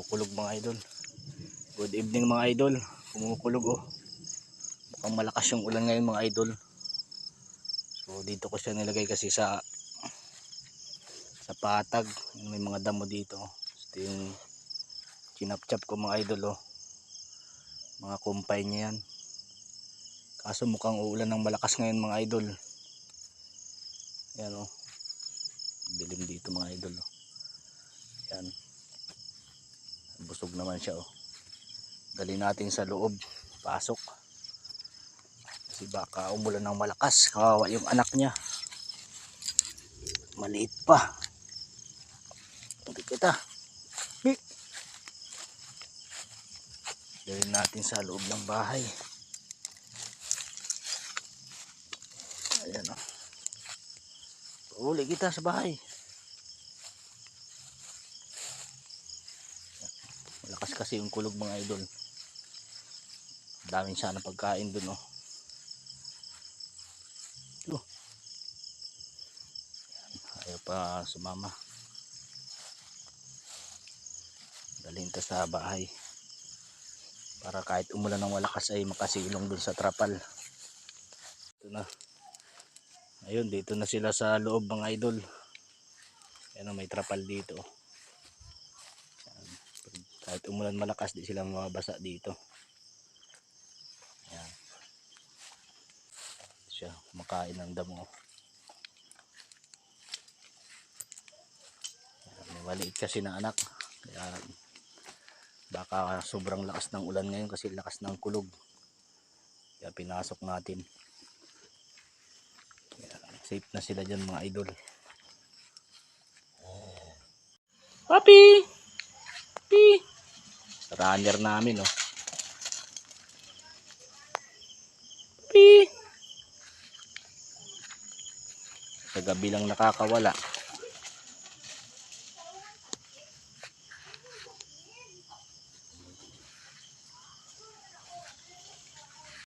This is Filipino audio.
Kumukulog mga idol. Good evening mga idol. Kumukulog oh. Mukhang malakas yung ulan ngayon mga idol. So dito ko siya nilagay kasi sa sa patag. May mga damo dito. Ito yung chinap-chap ko mga idol oh. Mga kumpay niya yan. Kaso mukhang uulan ng malakas ngayon mga idol. Yan oh. Dilim dito mga idol oh. Yan. Busog naman siya oh. Dali natin sa loob. Pasok. Kasi baka umulan ng malakas. Kawawa yung anak niya. Maliit pa. Hindi kita. Dali natin sa loob ng bahay. Ayan oh. Uli kita sa bahay. Malakas kasi yung kulog mga idol. Daming sana pagkain dun oh. Yan, Ayaw pa sumama. Dalhin ta sa bahay. Para kahit umulan ng malakas ay makasilong dun sa trapal. Ito na. Ayun, dito na sila sa loob mga idol. Ayan oh, may trapal dito. Yan. Kahit umulan malakas, di sila mababasa dito. Ito siya, kumakain ng damo. May maliit kasi na anak. Kaya baka sobrang lakas ng ulan ngayon kasi lakas ng kulog. Kaya pinasok natin. Safe na sila dyan mga idol. Papi! Runner namin oh. Papi! Sa gabi lang nakakawala.